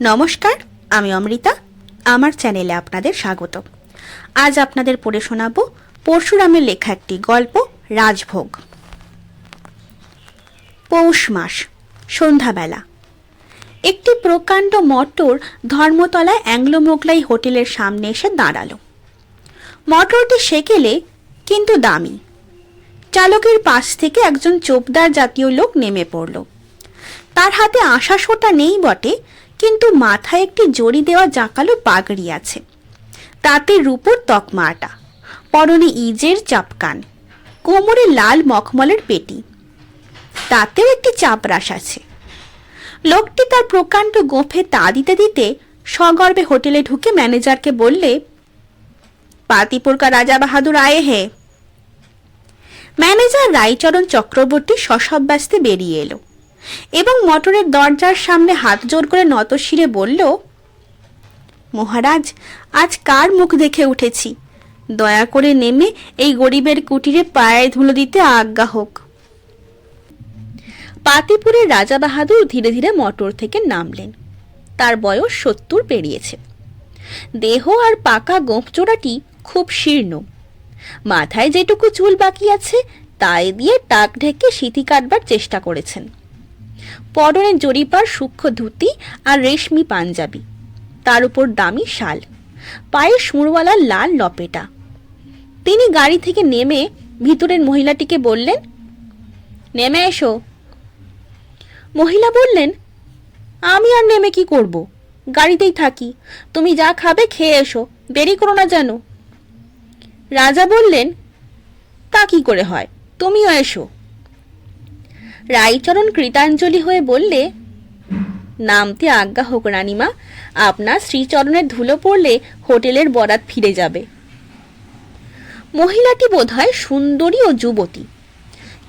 নমস্কার, আমি অমৃতা। আমার চ্যানেলে আপনাদের স্বাগত। আজ আপনাদের পড়ে শোনাব পরশুরামের লেখা একটি গল্প, রাজভোগ। পৌষ মাস, সন্ধ্যাবেলা। একটি প্রকাণ্ড মটর ধর্মতলায় অ্যাংলো মোগলাই হোটেলের সামনে এসে দাঁড়াল। মটরটি সেকেলে, কিন্তু দামি। চালকের পাশ থেকে একজন চোপদার জাতীয় লোক নেমে পড়ল। তার হাতে আশাশোটা নেই বটে কিন্তু মাথায় একটি জড়ি দেওয়া জাঁকালো পাগড়ি আছে। তাতে রূপোর তকমাটা পরনে ইজের চাপকান, কোমরে লাল মখমলের পেটি। তাতেও একটি চাপরাশ আছে। লোকটি তার প্রকাণ্ড গোফে তা দিতে দিতে সগর্বে হোটেলে ঢুকে ম্যানেজারকে বললে পাতিপুর কা রাজা বাহাদুর আয়ে হে। ম্যানেজার রায়চরণ চক্রবর্তী সশব্যস্তে বেরিয়ে এলো। এবং মটরের দরজার সামনে হাত জোর করে নতশিরে বলল, মহারাজ, আজ কার মুখ দেখে উঠেছি? দয়া করে নেমে এই গরিবের কুটিরে পায়ে ধুলো দিতে আজ্ঞা হোক। পাতিপুরের রাজা বাহাদুর ধীরে ধীরে মটর থেকে নামলেন। তার বয়স সত্তর পেরিয়েছে। দেহ আর পাকা গোঁফচোড়াটি খুব শীর্ণ। মাথায় যেটুকু চুল বাকি আছে, তাই দিয়ে টাক ঢেকে সিঁথি কাটবার চেষ্টা করেছেন। পরনে জরিপার সূক্ষ্ম ধুতি আর রেশমি পাঞ্জাবি। তার উপর দামি শাল। পায়ে সুরওয়ালা লাল লপেটা। তিনি গাড়ি থেকে নেমে ভিতরের মহিলাটিকে বললেন, নেমে এসো। মহিলা বললেন, আমি আর নেমে কি করব? গাড়িতেই থাকি। তুমি যা খাবে খেয়ে এসো। দেরি করো না যেন। রাজা বললেন, তা কি করে হয়? তুমিও এসো। রাইচরণ কৃতাঞ্জলি হয়ে বললে নামতে আজ্ঞা হোক রানীমা, আপনার শ্রীচরণের ধুলো পড়লে হোটেলের বরাত ফিরে যাবে। মহিলাটি বোধহয় সুন্দরী ও যুবতী,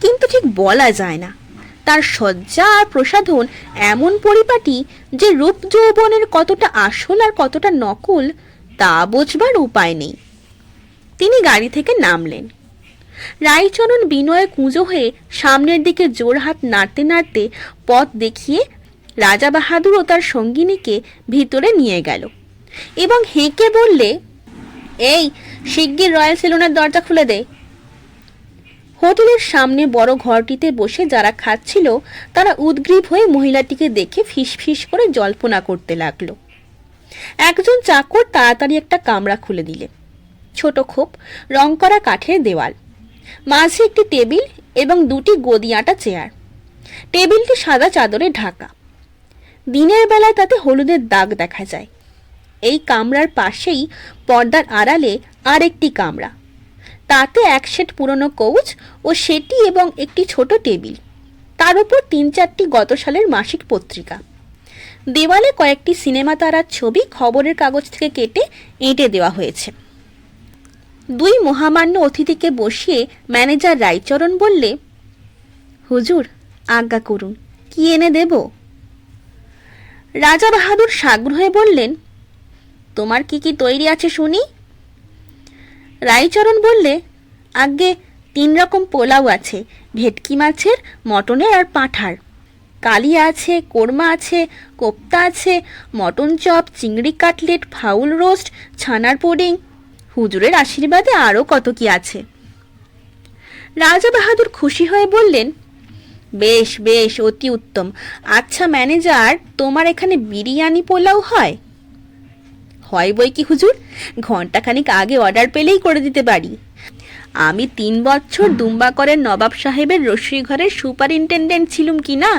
কিন্তু ঠিক বলা যায় না। তার সজ্জা আর প্রসাধন এমন পরিপাটি যে রূপ যৌবনের কতটা আসল আর কতটা নকল, তা বোঝবার উপায় নেই। তিনি গাড়ি থেকে নামলেন। রায়চরণ বিনয়ে কুঁজো হয়ে সামনের দিকে জোর হাত নাড়তে নাড়তে পথ দেখিয়ে রাজা বাহাদুর ও তার সঙ্গিনীকে ভিতরে নিয়ে গেল। এবং হেঁকে বললে, এই, শিগগির রয়্যাল সেলুনের দরজা খুলে দে। হোটেলের সামনে বড় ঘরটিতে বসে যারা খাচ্ছিল, তারা উদ্গ্রীব হয়ে মহিলাটিকে দেখে ফিসফিস করে জল্পনা করতে লাগল। একজন চাকর তাড়াতাড়ি একটা কামরা খুলে দিলে। ছোট খোপ, রং করা কাঠের দেওয়াল। মাঝে একটি টেবিল এবং দুটি গদিয়াটা চেয়ার। টেবিলটি সাদা চাদরে ঢাকা। দিনের বেলায় তাতে হলুদের দাগ দেখা যায়। এই কামরার পাশেই পর্দার আড়ালে আরেকটি কামরা। তাতে এক সেট পুরনো কৌচ ও সেটি এবং একটি ছোট টেবিল। তার উপর তিন চারটি গত সালের মাসিক পত্রিকা। দেওয়ালে কয়েকটি সিনেমা তারার ছবি খবরের কাগজ থেকে কেটে এঁটে দেওয়া হয়েছে। দুই মহামান্য অতিথিকে বসিয়ে ম্যানেজার রায়চরণ বললে, হুজুর, আজ্ঞা করুন, কি এনে দেব? রাজা বাহাদুর সাগ্রহে বললেন, তোমার কি কি তৈরি আছে শুনি? রায়চরণ বললে আগে তিন রকম পোলাও আছে, ভেটকি মাছের, মটনের আর পাঁঠার। কালিয়া আছে, কোরমা আছে, কোপ্তা আছে, মটন চপ, চিংড়ি কাটলেট, ফাউল রোস্ট, ছানার পুডিং হুজুরের আশীর্বাদে আরও কত কি আছে। রাজা বাহাদুর খুশি হয়ে বললেন, বেশ বেশ, অতি উত্তম। আচ্ছা ম্যানেজার, তোমার এখানে বিরিয়ানি পোলাও হয়? হয় বই কি হুজুর? ঘন্টাখানিক আগে অর্ডার পেলেই করে দিতে পারি। আমি তিন বছর দুম্বাকরের নবাব সাহেবের রসুই ঘরের সুপারিনটেন্ডেন্ট ছিলুম কি না,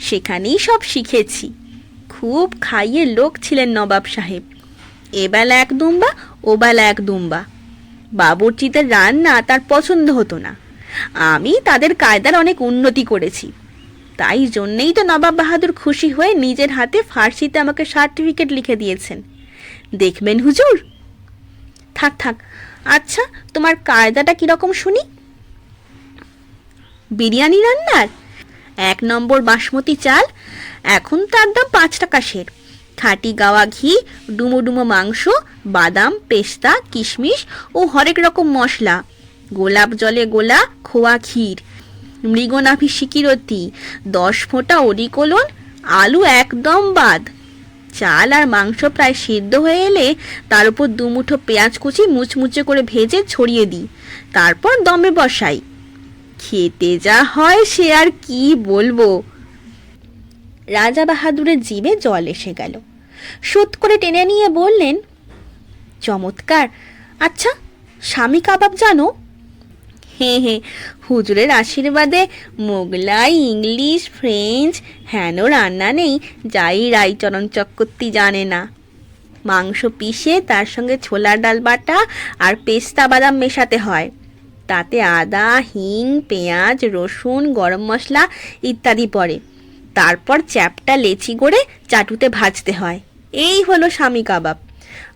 সেখানেই সব শিখেছি। খুব খাইয়ে লোক ছিলেন নবাব সাহেব। এবেলা এক দুম্বা ওবেলা এক দুম্বা। বাবুর্চিদের রান্না তার পছন্দ হতো না। আমি তাদের কায়দার অনেক উন্নতি করেছি। তাই জন্যেই তো নবাব বাহাদুর খুশি হয়ে নিজের হাতে ফার্সিতে আমাকে সার্টিফিকেট লিখে দিয়েছেন। দেখবেন হুজুর? থাক থাক। আচ্ছা তোমার কায়দাটা কীরকম শুনি? বিরিয়ানি রান্নার? এক নম্বর বাসমতি চাল, এখন তার দাম পাঁচ টাকা সের। খাঁটি গাওয়া ঘি, ডুমো ডুমো মাংস, বাদাম, পেস্তা, কিশমিশ ও হরেক রকম মশলা। গোলাপ জলে গোলা খোয়া ক্ষীর। মৃগনাভি সিকিরতি দশ ফোঁটা অরিকোলন আলু একদম বাদ। চাল আর মাংস প্রায় সিদ্ধ হয়ে এলে তার উপর দুমুঠো পেঁয়াজ কুচি মুচমুচে করে ভেজে ছড়িয়ে দিই। তারপর দমে বসাই। খেতে যা হয় সে আর কি বলব? রাজা বাহাদুরের জিভে জল এসে গেল। সুত করে টেনে নিয়ে বললেন, চমৎকার। আচ্ছা স্বামী কাবাব জানো? হে হে, হুজুরের আশীর্বাদে মোগলাই, ইংলিশ, ফ্রেঞ্চ হেন রান্না নেই, যাই রাইচরণ চক্রবর্তী জানে না। মাংস পিষে তার সঙ্গে ছোলার ডাল বাটা আর পেস্তা বাদাম মেশাতে হয়। তাতে আদা, হিং, পেঁয়াজ, রসুন, গরম মশলা ইত্যাদি পড়ে। তারপর চ্যাপটা লেচি করে চাটুতে ভাজতে হয়। এই হলো স্বামী কাবাব।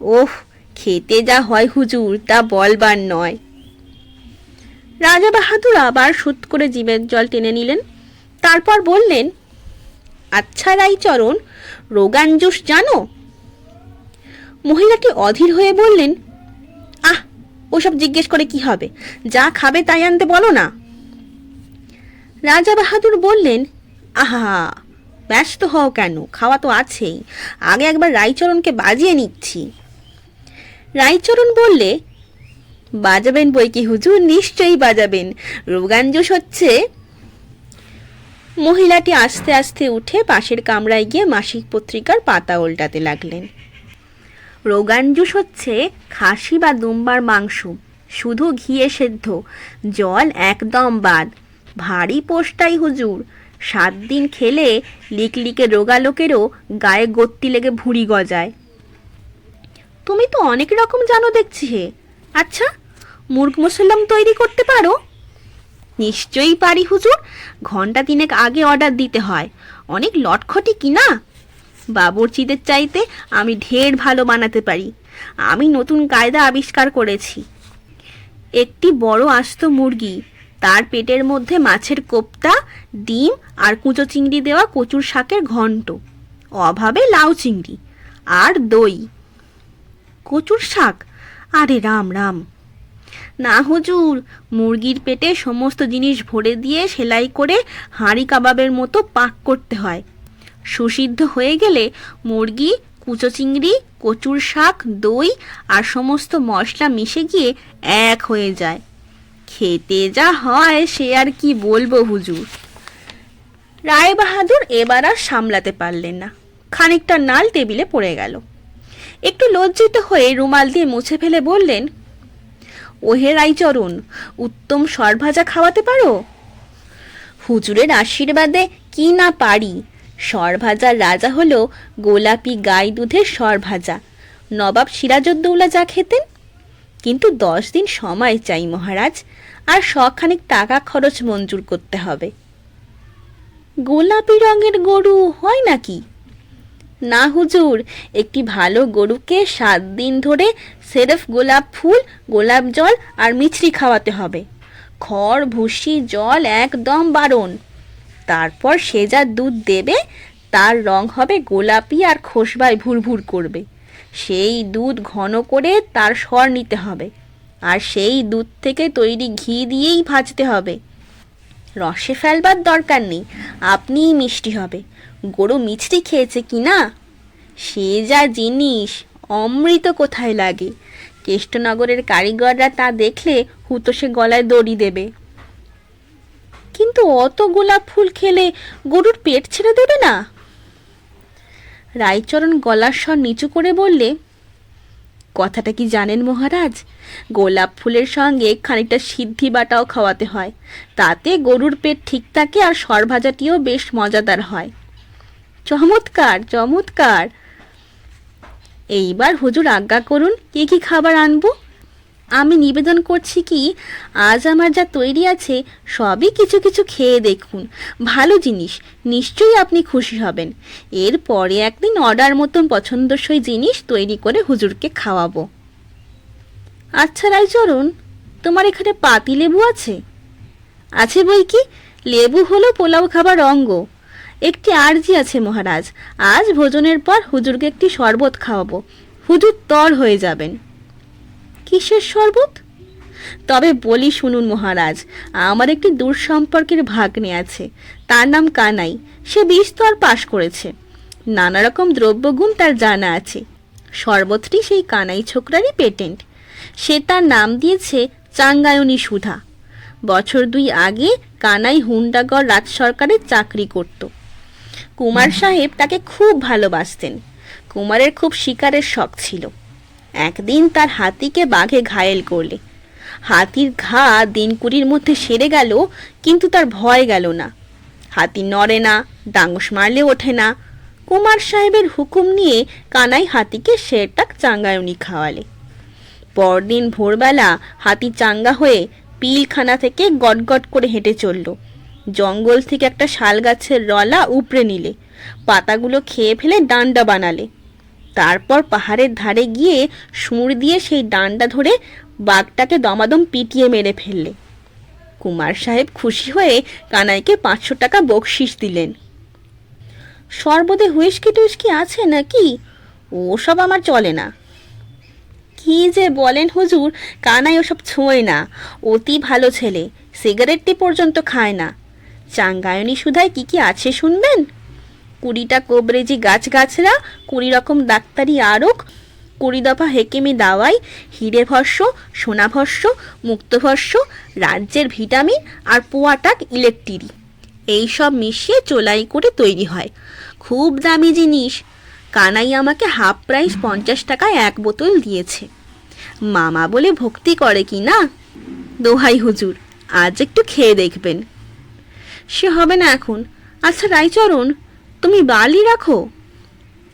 ওহ, খেতে যা হয় হুজুর, তা বলবার নয়। রাজা বাহাদুর আবার সুত করে জীবের জল টেনে নিলেন। তারপর বললেন আচ্ছা রাইচরণ রোগান জুস জানো? মহিলাটি অধীর হয়ে বললেন, আহ, ওসব জিজ্ঞেস করে কি হবে? যা খাবে তাই আনতে বলো না। রাজা বাহাদুর বললেন আহা, ব্যস্ত হও কেন? খাওয়া তো আছেই। আগে একবার রাইচরণকে বাজিয়ে নিচ্ছি। রাইচরণ বললে, বাজাবেন বই কি হুজুর? নিশ্চয়ই বাজাবেন। রোগাঞ্জুস হচ্ছে, মহিলাটি আস্তে আস্তে উঠে পাশের কামরায় গিয়ে মাসিক পত্রিকার পাতা উল্টাতে লাগলেন। রোগান জুস হচ্ছে খাসি বা দুম্বার মাংস, শুধু ঘিয়ে সেদ্ধ, জল একদম বাদ। ভারী পোষ্টাই হুজুর। সাত দিন খেলে লিকলিকে রোগা লোকেরও গায়ে গত্তি লেগে ভুঁড়ি গজায়। তুমি তো অনেক রকম জানো দেখছি হে। আচ্ছা মুরগ মুসল্লাম তৈরি করতে পারো? নিশ্চয়ই পারি হুজুর ঘণ্টা তিনেক আগে অর্ডার দিতে হয়। অনেক লটখটি কি না? বাবুর্চিদের চাইতে আমি ঢের ভালো বানাতে পারি। আমি নতুন কায়দা আবিষ্কার করেছি। একটি বড় আস্ত মুরগি তার পেটের মধ্যে মাছের কোপ্তা, ডিম আর কুচো চিংড়ি দেওয়া কচুর শাকের ঘন্ট। অভাবে লাউ চিংড়ি আর দই। কচুর শাক? আরে রাম রাম। না হুজুর, মুরগির পেটে সমস্ত জিনিস ভরে দিয়ে সেলাই করে হাঁড়ি কাবাবের মতো পাক করতে হয়। সুসিদ্ধ হয়ে গেলে মুরগি, কুচো চিংড়ি, কচুর শাক, দই আর সমস্ত মশলা মিশে গিয়ে এক হয়ে যায়। খেতে যা হয়, সে আর কি বলব হুজুর? রায় বাহাদুর এবার আর সামলাতে পারলেন না। খানিকটা নাল টেবিলে পড়ে গেল। একটু লজ্জিত হয়ে রুমাল দিয়ে মুছে ফেলে বললেন, ওহে রাইচরণ উত্তম সরভাজা খাওয়াতে পারো? হুজুরের আশীর্বাদে কি না পারি, সরভাজার রাজা হলো গোলাপি গাই দুধের সরভাজা। নবাব সিরাজউদ্দৌলা যা খেতেন কিন্তু দশ দিন সময় চাই মহারাজ, আর শখানিক টাকা খরচ মঞ্জুর করতে হবে। গোলাপি রঙের গরু হয় নাকি? না হুজুর, একটি ভালো গরুকে সাত দিন ধরে সেরেফ গোলাপ ফুল, গোলাপ জল আর মিছরি খাওয়াতে হবে। খড়, ভুসি, জল একদম বারণ। তারপর সে যা দুধ দেবে, তার রং হবে গোলাপি আর খোসবায় ভুরভুর করবে। সেই দুধ ঘন করে তার স্বর নিতে হবে। আর সেই দুধ থেকে তৈরি ঘি দিয়েই ভাজতে হবে। রসে ফেলবার দরকার নেই, আপনিই মিষ্টি হবে। গরু মিষ্টি খেয়েছে কি না? সে যা জিনিস, অমৃত কোথায় লাগে? কেষ্টনগরের কারিগররা তা দেখলে হুতো সে গলায় দড়ি দেবে। কিন্তু অত গোলাপ ফুল খেলে গরুর পেট ছেড়ে দেবে না? রায়চরণ গলার স্বর নিচু করে বললে, কথাটা কি জানেন মহারাজ? গোলাপ ফুলের সঙ্গে খানিকটা সিদ্ধি বাটাও খাওয়াতে হয়। তাতে গরুর পেট ঠিক থাকে আর সরভাজাটিও বেশ মজাদার হয়। চমৎকার চমৎকার! এইবার হুজুর আজ্ঞা করুন, কি কি খাবার আনব? আমি নিবেদন করছি কি, আজ আমার যা তৈরি আছে, সবই কিছু কিছু খেয়ে দেখুন। ভালো জিনিস, নিশ্চয়ই আপনি খুশি হবেন। এরপরে একদিন অর্ডার মতন পছন্দসই জিনিস তৈরি করে হুজুরকে খাওয়াবো। আচ্ছা রায়চরণ, তোমার এখানে পাতি লেবু আছে? আছে বই কি? লেবু হলো পোলাও খাবার অঙ্গ। একটি আর্জি আছে মহারাজ, আজ ভোজনের পর হুজুরকে একটি শরবত খাওয়াবো। হুজুর তর হয়ে যাবেন। কিসের শরবত? তবে বলি শুনুন মহারাজ, আমার একটি দূর সম্পর্কের ভাগ্নে আছে, তার নাম কানাই, সে বিস্তর পাশ করেছে। নানা রকম দ্রব্যগুণ তার জানা আছে। শরবতটি সেই কানাই ছোকরারই পেটেন্ট। সে তার নাম দিয়েছে চাঙ্গায়নী সুধা। বছর দুই আগে কানাই হুন্ডাগড় রাজ সরকারের চাকরি করত। কুমার সাহেব তাকে খুব ভালোবাসতেন। কুমারের খুব শিকারের শখ ছিল। একদিন তার হাতিকে বাঘে ঘায়েল করলে। হাতির ঘা দিন কুড়ির মধ্যে সেরে গেল, কিন্তু তার ভয় গেল না। হাতি নড়ে না, ডাঙ্গস মারলে ওঠে না। কুমার সাহেবের হুকুম নিয়ে কানাই হাতিকে শেরটাক চাঙ্গায়নি খাওয়ালে। পরদিন ভোরবেলা হাতি চাঙ্গা হয়ে পিলখানা থেকে গটগট করে হেঁটে চলল। জঙ্গল থেকে একটা শাল গাছের রলা উপড়ে নিলে। পাতাগুলো খেয়ে ফেলে ডান্ডা বানালে। তারপর পাহাড়ের ধারে গিয়ে সুর দিয়ে সেই ডান্ডা ধরে বাঘটাকে দমাদম পিটিয়ে মেরে ফেললে। কুমার সাহেব খুশি হয়ে কানাইকে পাঁচশো টাকা বকশিস দিলেন। সর্বদে হুইস্কি টুইস্কি আছে নাকি? ওসব আমার চলে না। কি যে বলেন হুজুর, কানাই ওসব ছোঁয় না। অতি ভালো ছেলে, সিগারেটটি পর্যন্ত খায় না। চাঙ্গায়নি সুধায় কি কি আছে শুনবেন? কুড়িটা কোবরেজি গাছ গাছরা, কুড়ি রকম ডাক্তারি আরক, কুড়ি দফা হেকেমি দাওয়াই, হিরে ভস্য, সোনা ভস্য মুক্তভস্য রাজ্যের ভিটামিন আর পোয়াটাক ইলেকট্রি। এই সব মিশিয়ে চোলাই করে তৈরি হয়। খুব দামি জিনিস। কানাই আমাকে হাফ প্রাইস পঞ্চাশ টাকায় এক বোতল দিয়েছে। মামা বলে ভক্তি করে কি না? দোহাই হুজুর, আজ একটু খেয়ে দেখবেন। সে হবে না এখন। আচ্ছা রাইচরণ তুমি বালি রাখো।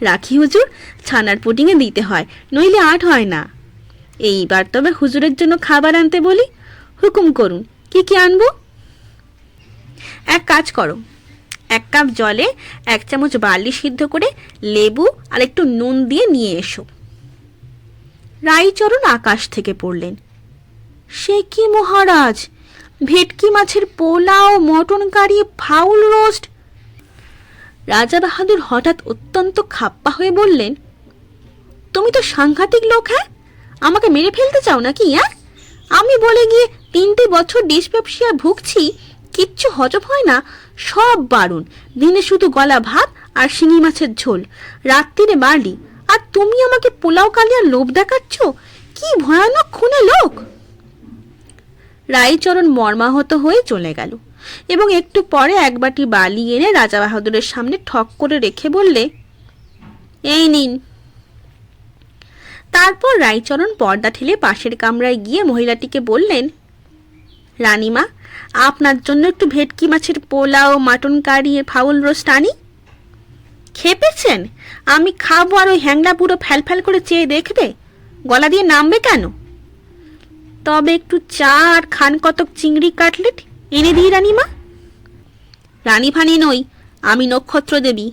রাখি হুজুর ছানার পুডিংয়ে দিতে হয়, নইলে আট হয় না। এইবার তবে হুজুরের জন্য খাবার আনতে বলি। হুকুম করুন, কি কি আনব? এক কাজ করো, এক কাপ জলে এক চামচ বার্লি সিদ্ধ করে লেবু আর একটু নুন দিয়ে নিয়ে এসো। রাইচরণ আকাশ থেকে পড়লেন। সে কি মহারাজ? ভেটকি মাছের pulao, mutton curry, fowl roast রাজা বাহাদুর হঠাৎ অত্যন্ত খাপ্পা হয়ে বললেন, তুমি তো সাংঘাতিক লোক হ্যাঁ? আমাকে মেরে ফেলতে চাও নাকি হ্যাঁ? আমি বলে গিয়ে তিনটে বছর ডিশ ব্যবসিয়া ভুগছি, কিচ্ছু হজম হয় না, সব বারণ। দিনে শুধু গলা ভাত আর শিঙি মাছের ঝোল, রাত্রিরে বার্লি আর তুমি আমাকে পোলাও কালিয়ার লোভ দেখাচ্ছ? কি ভয়ানক খুনে লোক? রায়চরণ মর্মাহত হয়ে চলে গেল। এবং একটু পরে এক বাটি বালি এনে রাজা বাহাদুরের সামনে ঠক করে রেখে বললে, এই নিন। তারপর রায়চরণ পর্দা ঠেলে পাশের কামরায় গিয়ে মহিলাটিকে বললেন, রানীমা, আপনার জন্য একটু ভেটকি মাছের pulao, mutton curry, fowl roast আনি। খেপেছেন? আমি খাব আর ওই হ্যাংলা পুরো ফ্যাল ফ্যাল করে চেয়ে দেখবে? গলা দিয়ে নামবে কেন? তবে একটু চা আর খান কতক চিংড়ি কাটলেট এনে দিই রানীমা? রানী ফানি নই, আমি নক্ষত্র দেবী।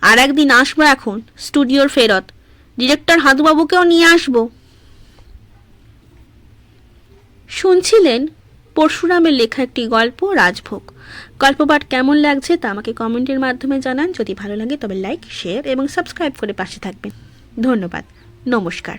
আর একদিন আসব এখন, স্টুডিওর ফেরত। ডিরেক্টর হাদুবাবুকেও নিয়ে আসব। শুনছিলেন পরশুরামের লেখা একটি গল্প, রাজভোগ। গল্প গল্পপাঠ কেমন লাগছে তা আমাকে কমেন্টের মাধ্যমে জানান। যদি ভালো লাগে তবে লাইক, শেয়ার এবং সাবস্ক্রাইব করে পাশে থাকবেন। ধন্যবাদ। নমস্কার।